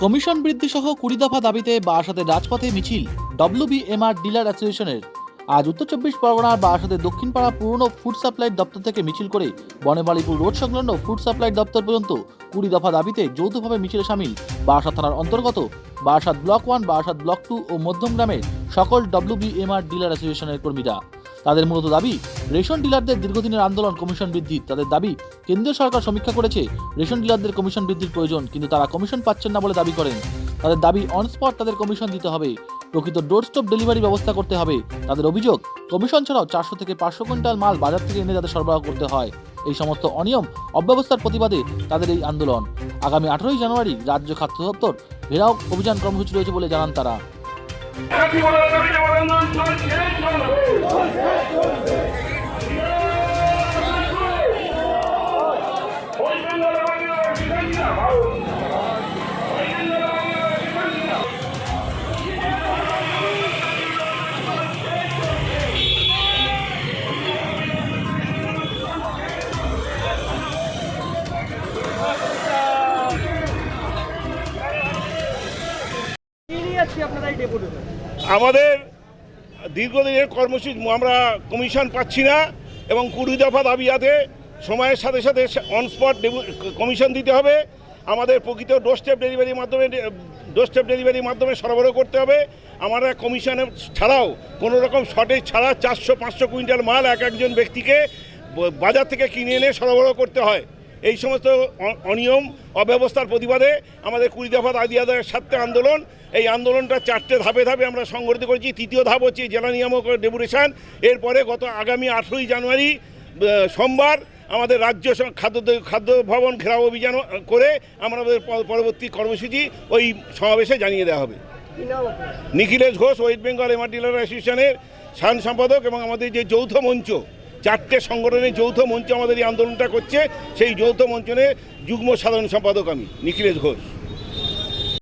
Commission বৃদ্ধি সহ কুড়ি দফা দাবিতে বারাসাতের রাজপথে মিছিল ডব্লিউবিএমআর ডিলার অ্যাসোসিয়েশনের। আজ উত্তর চব্বিশ পরগনার বারাসাতের দক্ষিণপাড়া পুরনো ফুড সাপ্লাই দপ্তর থেকে মিছিল করে বনেমালিপুর রোড সংলগ্ন ফুড সাপ্লাই দপ্তর পর্যন্ত কুড়ি দফা দাবিতে যৌথভাবে মিছিলে সামিল। বারাসাত থানার অন্তর্গত Barasat block one, Barasat block two ও মধ্যমগ্রামের সকল ডব্লিউবিএমআর ডিলার অ্যাসোসিয়েশনের কর্মীরা। তাদের মূলত দাবি, রেশন ডিলারদের দীর্ঘদিনের আন্দোলন কমিশন বৃদ্ধি তাদের দাবি, কেন্দ্রীয় সরকার সমীক্ষা করেছে, রেশন ডিলারদের কমিশন বৃদ্ধির প্রয়োজন, কিন্তু তারা কমিশন পাচ্ছেন না বলে দাবি করেন। তাদের দাবি অন স্পট তাদের কমিশন দিতে হবে। প্রকৃত ডোর স্টপ ডেলিভারি ব্যবস্থা করতে হবে। তাদের অভিযোগ, কমিশন ছাড়াও চারশো থেকে পাঁচশো কুইন্টাল মাল বাজার থেকে এনে তাদের সরবরাহ করতে হয়। এই সমস্ত অনিয়ম, অব্যবস্থার প্রতিবাদে তাদের এই আন্দোলন। আগামী আঠারোই জানুয়ারি রাজ্য খাদ্য দপ্তর ঘেরাও অভিযান কর্মসূচি রয়েছে বলে জানান তারা। একই বলে দাবি যে আমাদের দীর্ঘদিনের কর্মসূচি, আমরা কমিশন পাচ্ছি না এবং কুড়ি দফা দাবি আছে। সময়ের সাথে সাথে অন স্পট কমিশন দিতে হবে। আমাদের প্রকৃত ডোরস্টেপ ডেলিভারির মাধ্যমে ডোরস্টেপ ডেলিভারির মাধ্যমে সরবরাহ করতে হবে। আমরা কমিশনে ছাড়াও কোনো রকম শর্টেজ ছাড়া চারশো, পাঁচশো কুইন্টাল মাল এক একজন ব্যক্তিকে বাজার থেকে কিনে এনে সরবরাহ করতে হয়। এই সমস্ত অনিয়ম অব্যবস্থার প্রতিবাদে আমাদের কুড়ি দফা দাবি আদায়ের স্বার্থে আন্দোলন। এই আন্দোলনটা চারটে ধাপে ধাপে আমরা সংগঠিত করেছি। তৃতীয় ধাপ হচ্ছে জেলা নিয়ামক ডেপুটেশন। এরপরে গত আগামী আঠেরোই জানুয়ারি সোমবার আমাদের রাজ্য খাদ্য খাদ্য ভবন ঘেরাও অভিযান করে আমাদের প- পরবর্তী কর্মসূচি ওই সমাবেশে জানিয়ে দেওয়া হবে। Nikhilesh Ghosh West Bengal MR dealer অ্যাসোসিয়েশনের সান সম্পাদক এবং আমাদের যে যৌথ মঞ্চ চারটে সংগঠনের যৌথ মঞ্চ আমাদের এই আন্দোলনটা করছে। সেই যৌথ মঞ্চনে যুগ্ম সাধারণ সম্পাদক আমি, নিখিলেশ ঘোষ।